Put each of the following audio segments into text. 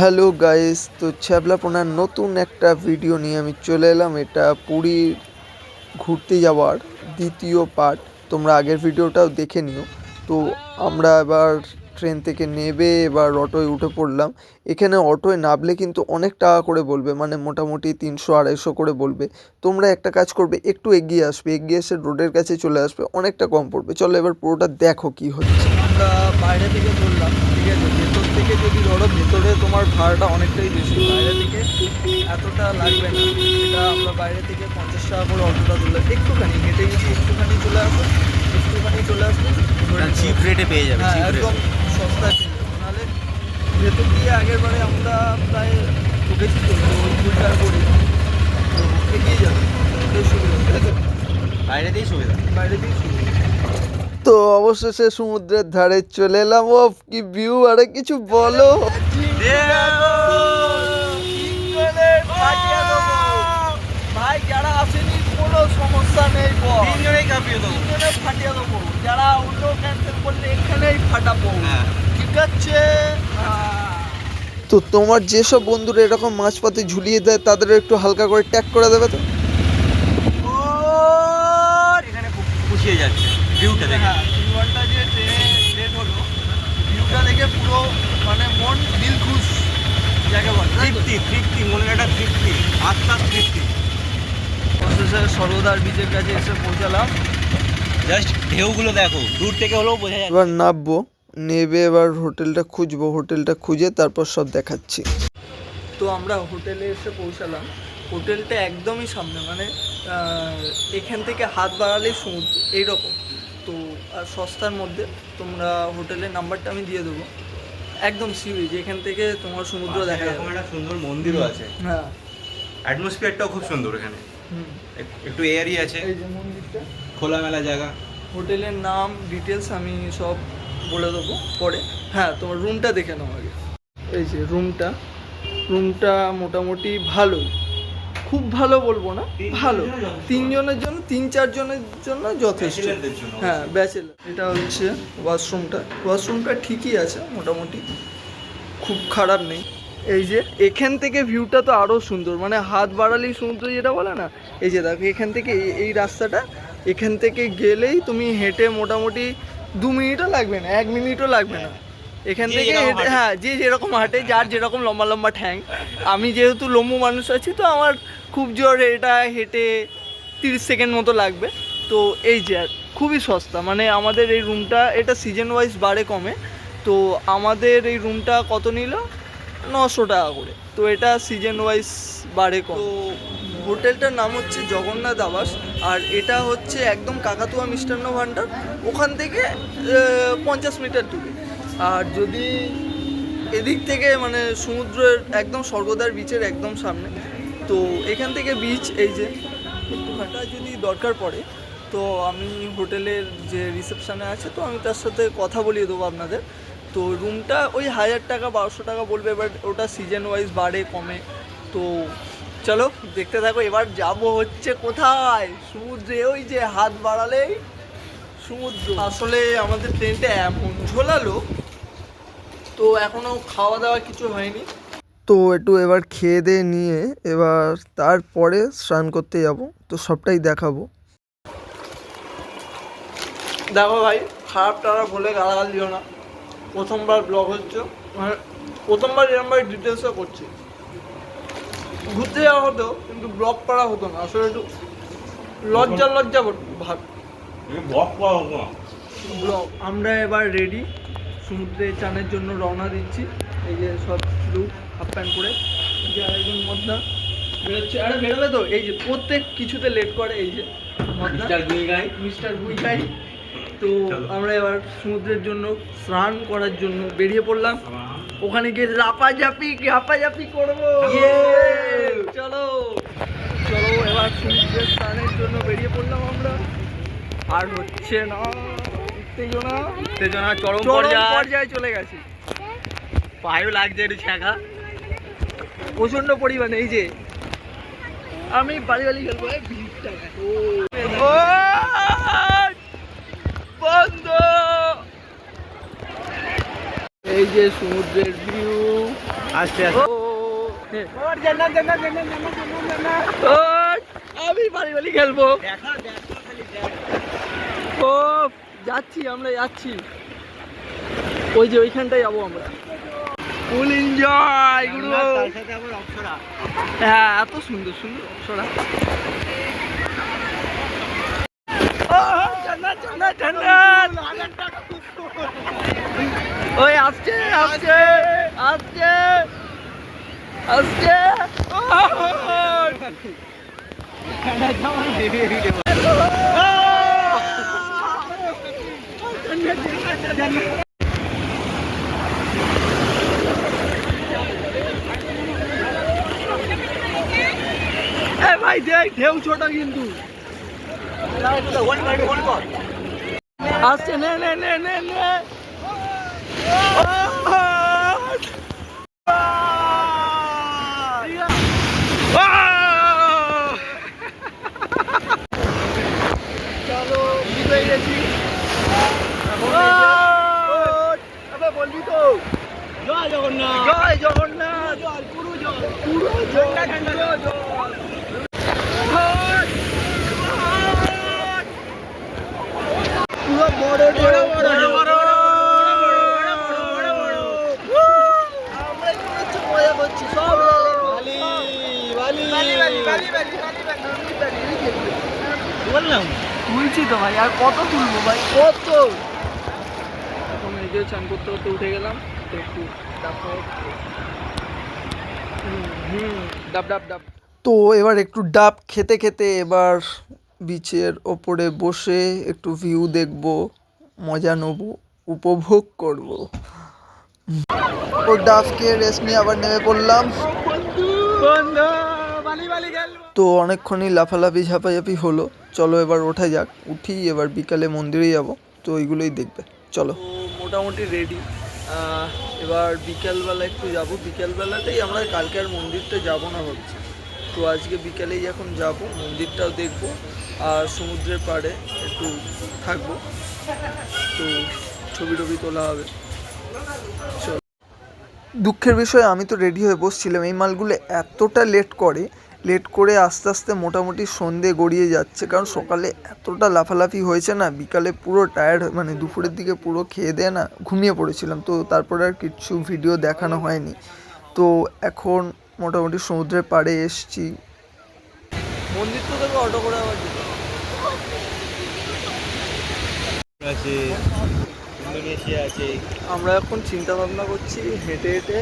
Hello guys, তো ছ্যাবলাপোনার নতুন একটা ভিডিও নিয়ে আমি চলে এলাম। এটা পুরী ঘুরতে যাওয়ার দ্বিতীয় পার্ট তোমরা আগের ভিডিওটাও দেখে নিও। তো আমরা এবার ট্রেন থেকে নেবে, এবার অটোয় উঠে পড়লাম। এখানে অটোয় নামলে কিন্তু অনেক টাকা করে বলবে মানে মোটামুটি তিনশো, আড়াইশো করে বলবে। তোমরা একটা কাজ করবে, একটু এগিয়ে আসবে, এগিয়ে এসে রোডের কাছে চলে আসবে, অনেকটা কম পড়বে। চলো এবার পুরোটা দেখো কি হচ্ছে। আমরা বাইরে থেকে ধরলাম ঠিক আছে? থেকে যদি ধরো ভেতরে তোমার ভাড়াটা অনেকটাই বেশি বাইরে থেকে এতটা লাগবে না। এটা আমরা বাইরে থেকে পঞ্চাশ টাকা করে অটোটা ধরলাম একটুখানি হেঁটে যদি একটুখানি চলে আসো একটুখানি চলে আসবে। চিপ রেটে পেয়ে যাবে হ্যাঁ একদম সস্তায় পেয়ে যাবে। নাহলে ভেতর দিয়ে আগের বারে আমরা প্রায় ঢুকেছি তো ওই ভুলটা আর করি তো এগিয়ে যাবে সুবিধা। তো? বাইরেতেই সুবিধা। বাইরে দিয়েই সুবিধা। তো অবশেষে সমুদ্রের ধারে চলে এলাম। ও কি ভিউ আরে কিছু বলো। ভাই যারা আসেনি কোনো সমস্যা নেই বল। তিনজনেই কাঁপিয়ে দেবো। তিনজনে ফাটিয়ে দেবো। যারা অন্য ক্যান্সেল করলে এখানেই ফাটাবো। হ্যাঁ। ঠিক আছে? হ্যাঁ। তো তোমার যেসব বন্ধুরা এরকম মাছ পাতে ঝুলিয়ে দেয় তাদের একটু হালকা করে ট্যাগ করে দেবে তো ওর এখানে খু- খুশিয়ে যাচ্ছে ভিউটা দেখে। হ্যাঁ তিন ঘণ্টা যে ট্রেনে লেট হলো ভিউটা দেখে পুরো মানে মন দিল খুশ যাকে বলে? তৃপ্তি তৃপ্তি মনের একটা তৃপ্তি আত্মার তৃপ্তি। অবশেষে সর্বদার বিচের কাছে এসে পৌঁছালাম। জাস্ট ঢেউগুলো দেখো দূর থেকে হলেও বোঝা যাচ্ছে। এবার নামবো নেবে এবার হোটেলটা খুঁজবো হোটেলটা খুঁজে তারপর সব দেখাচ্ছি। তো আমরা হোটেলে এসে পৌঁছালাম। হোটেলটা একদমই সামনে মানে এখান থেকে হাত বাড়ালেই সমুদ্র এইরকম। তো আর সস্তার মধ্যে তোমরা হোটেলের নাম্বারটা আমি দিয়ে দেবো। একদম সিউজ এখান থেকে তোমার সমুদ্র দেখা যাবে। একটা সুন্দর মন্দিরও আছে। হ্যাঁ। অ্যাটমসফিয়ারটাও খুব সুন্দর এখানে। একটু এয়ারই আছে। এই যে মন্দিরটা। খোলামেলা জায়গা। হোটেলের নাম ডিটেলস আমি সব বলে দেবো পরে। হ্যাঁ তোমার রুমটা দেখে নাও আগে। এই যে রুমটা রুমটা মোটামুটি ভালোই। খুব ভালো বলব না ভালো। তিনজনের জন্য তিন চারজনের জন্য যথেষ্ট। হ্যাঁ ব্যাচেলার এটা হচ্ছে ওয়াশরুমটা ওয়াশরুমটা ঠিকই আছে মোটামুটি। খুব খারাপ নেই। এই যে এখান থেকে ভিউটা তো আরও সুন্দর। মানে হাত বাড়ালেই সমুদ্র যেটা বলে না এই যে দেখো এখান থেকে এই- এই রাস্তাটা এখান থেকে গেলেই তুমি হেঁটে মোটামুটি দু মিনিটও লাগবে না এক মিনিটও লাগবে না। এখান থেকে হেঁটে। হ্যাঁ যে যেরকম হাঁটে যার যেরকম লম্বা লম্বা ঠ্যাং। আমি যেহেতু লম্বু মানুষ আছি তো আমার খুব জোর এটা হেঁটে তিরিশ সেকেন্ড মতো লাগবে। তো এই যে, খুবই সস্তা। মানে আমাদের এই রুমটা এটা সিজন ওয়াইজ বাড়ে কমে। তো আমাদের এই রুমটা কত নিল? নশো টাকা করে। তো এটা সিজন ওয়াইজ বাড়ে কম। তো হোটেলটার নাম হচ্ছে জগন্নাথ আবাস। আর এটা হচ্ছে একদম কাকাতুয়া মিষ্টান্ন ভাণ্ডার। ওখান থেকে পঞ্চাশ মিটার দূরে। আর যদি এদিক থেকে মানে সমুদ্রের একদম স্বর্গদ্বার বিচের একদম সামনে তো এখান থেকে বিচ এই যে একটু হাঁটা যদি দরকার পড়ে, তো আমি হোটেলের যে রিসেপশানে আছে, তো আমি তার সাথে কথা বলিয়ে দেবো আপনাদের। তো রুমটা ওই হাজার টাকা, বারোশো টাকা বলবে এবার ওটা সিজন ওয়াইজ বাড়ে, কমে। তো চলো, দেখতে থাকো, এবার যাব হচ্ছে কোথায়? সমুদ্রে, ওই যে হাত বাড়ালেই সমুদ্র। আসলে আমাদের ট্রেনটা এমন ঝোলালো, তো এখনও খাওয়া দাওয়া কিছু হয়নি। তো একটু এবার খেয়ে দিয়ে নিয়ে এবার তারপরে স্নান করতে যাব। তো সবটাই দেখাবো। দেখো ভাই খারাপ টারাপ বলে গালাগাল দিও না। প্রথমবার ব্লগ হচ্ছে মানে প্রথমবার এরমভাবে ডিটেলসও করছি। ঘুরতে যাওয়া হতো কিন্তু ব্লগ করা হতো না। আসলে একটু লজ্জা লজ্জা ভাব। বক পাওয়া হব না। ব্লগ আমরা এবার রেডি সমুদ্রে চানের জন্য রওনা দিচ্ছি। এই যে সব লুক হাফ প্যান্ট পরে। যে আরেকজন মদনা বেরোচ্ছে। আরে বেরোবে তো এই যে প্রত্যেক কিছুতে লেট করে এই যে মিস্টার গুইগাই। মিস্টার গুইগাই। তো আমরা এবার সমুদ্রের জন্য স্নান করার জন্য বেরিয়ে পড়লাম। ওখানে গিয়ে লাপাঝাপি হাপাঝাপি করব। চলো চলো এবার সমুদ্রের স্নানের জন্য বেরিয়ে পড়লাম আমরা। আর হচ্ছে না উত্তেজনা। উত্তেজনা চরম পর্যায়ে চলে গেছি। পায়েও লাগছে একটু ছ্যাঁকা। প্রচণ্ড পরিমাণে এই যে। আমি বাড়ি বাড়ি খেলব এই বন্ধ! এই যে সমুদ্রের ভিউ আস্তে আস্তে। আমি বাড়ি বাড়ি খেলব। ও যাচ্ছি আমরা যাচ্ছি। ওই যে ওইখানটায় যাব আমরা। ফুল এনজয় গুরু। হ্যাঁ এত সুন্দর সুন্দর অপসরা। ওই আসছে আসছে আসছে আসছে। এ ভাই ঢেউ ছোট কিন্তু। আসছে নে নে নে নে নে। বললাম তুলছি তো ভাই আর কত তুলবো ভাই কত এখন এই যে চান করতে করতে উঠে গেলাম একটু হুম ডাব ডাব ডাব তো এবার একটু ডাব খেতে খেতে এবার বিচের ওপরে বসে একটু ভিউ দেখব, মজা নেব, উপভোগ করব। ও খেয়ে রেস্ট নিয়ে আবার নেমে পড়লাম। তো অনেকক্ষণই লাফালাফি ঝাপাঝাপি হলো। চলো এবার ওঠা যাক, উঠি এবার বিকালে মন্দিরে যাব। তো ওইগুলোই দেখবে। চলো। মোটামুটি রেডি এবার বিকেলবেলা একটু যাব। বিকেলবেলাতেই আমরা কালকে আর মন্দিরটা যাব না ভাবছি। তো আজকে বিকেলেই এখন যাব, মন্দিরটাও দেখব। আর সমুদ্রের পাড়ে একটু থাকব। তো ছবি টবি তোলা হবে। চলো। দুঃখের বিষয়ে আমি তো রেডি হয়ে বসছিলাম। এই মালগুলো এতটা লেট করে লেট করে আস্তে আস্তে মোটামুটি সন্ধে গড়িয়ে যাচ্ছে। কারণ সকালে এতটা লাফালাফি হয়েছে না বিকালে পুরো টায়ার্ড মানে দুপুরের দিকে পুরো খেয়ে দেয়ে না ঘুমিয়ে পড়েছিলাম। তো তারপরে আর কিছু ভিডিও দেখানো হয়নি। তো এখন মোটামুটি সমুদ্রের পাড়ে এসছি। মন্দির তো তোকে অটো করে আবার যেতে হবে। আছে ইন্দোনেশিয়া আছে। আমরা এখন চিন্তা ভাবনা করছি হেঁটে হেঁটে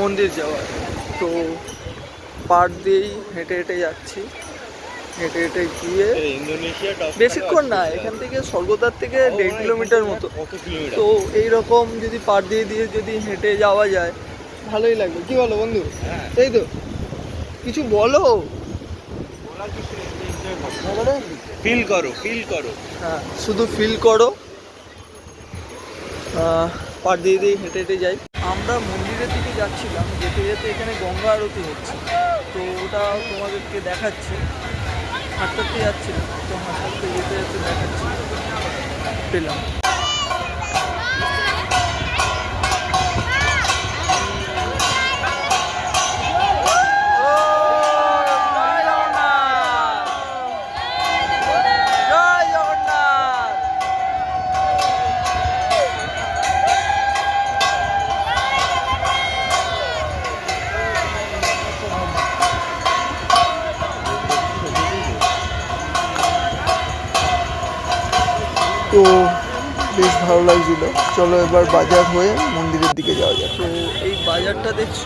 মন্দির যাওয়ার। তো পার দিয়েই হেঁটে হেঁটে যাচ্ছি। হেঁটে হেঁটে গিয়ে বেশিক্ষণ না এখান থেকে স্বর্গদ্বার থেকে দেড় কিলোমিটার মতো। তো এই রকম যদি পার দিয়ে দিয়ে যদি হেঁটে যাওয়া যায় ভালোই লাগবে। কি বলো বন্ধু? হ্যাঁ। তাই তো কিছু বলো? ফিল করো ফিল করো। হ্যাঁ শুধু ফিল করো। পার দিয়ে দিয়ে হেঁটে হেঁটে যাই। আমরা মন্দিরের দিকে যাচ্ছিলাম, যেতে যেতে এখানে গঙ্গা আরতি হচ্ছে। তো ওটা তোমাদেরকে দেখাচ্ছি। হাঁটতে যাচ্ছিলাম, তো হাঁটতে যেতে যেতে দেখাচ্ছি। পেলাম জয় জগন্নাথ জয় জগন্নাথ তো বেশ ভালো লাগছিল চলো এবার বাজার হয়ে মন্দিরের দিকে যাওয়া যাক। তো এই বাজারটা দেখছ?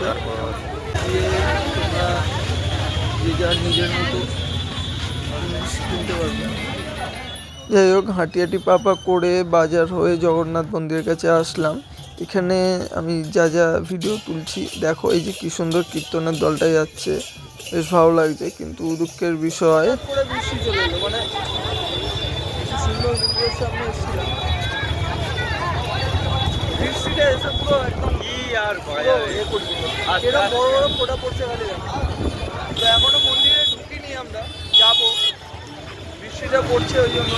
যে তোমরা যে যার নিজের মতো কিনতে পারবে। যাই হোক হাঁটি হাঁটি পাপা করে বাজার হয়ে জগন্নাথ মন্দিরের কাছে আসলাম। এখানে আমি যা যা ভিডিও তুলছি দেখো এই যে কি সুন্দর কীর্তনের দলটা যাচ্ছে। বেশ ভালো লাগছে কিন্তু দুঃখের বিষয় মানে সুন্দর সামনে এসে পুরো একদম কি আর করা যাবে? এ করে এরকম বড় বড় ফোটা পড়ছে খালি। তো এখনও মন্দিরে ঢুকিনি আমরা। যাব। বৃষ্টিটা পড়ছে ওই জন্য।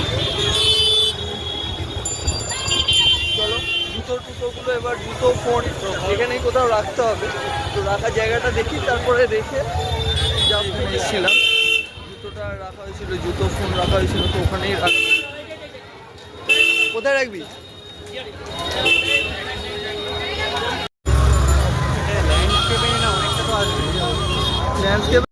চলো জুতো টুতোগুলো এবার জুতো ফোন এখানেই কোথাও রাখতে হবে। তো রাখার জায়গাটা দেখি তারপরে রেখে যা এসেছিলাম। জুতোটা রাখা হয়েছিল জুতো ফোন রাখা হয়েছিল তো ওখানেই রাখ কোথায় রাখবি? ল্যান্ডস্কেপ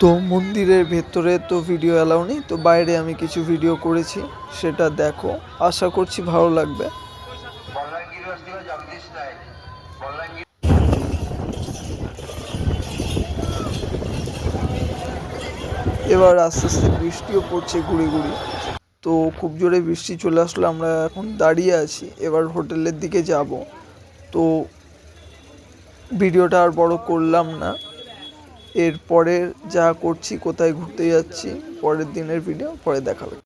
তো মন্দিরের ভেতরে তো ভিডিও অ্যালাউ নেই তো বাইরে আমি কিছু ভিডিও করেছি সেটা দেখো। আশা করছি ভালো লাগবে। এবার আস্তে আস্তে বৃষ্টিও পড়ছে গুড়ি গুড়ি তো খুব জোরে বৃষ্টি চলে আসলো আমরা এখন দাঁড়িয়ে আছি এবার হোটেলের দিকে যাব। তো ভিডিওটা আর বড় করলাম না। এরপরে যা করছি, কোথায় ঘুরতে যাচ্ছি, পরের দিনের ভিডিও পরে দেখাবে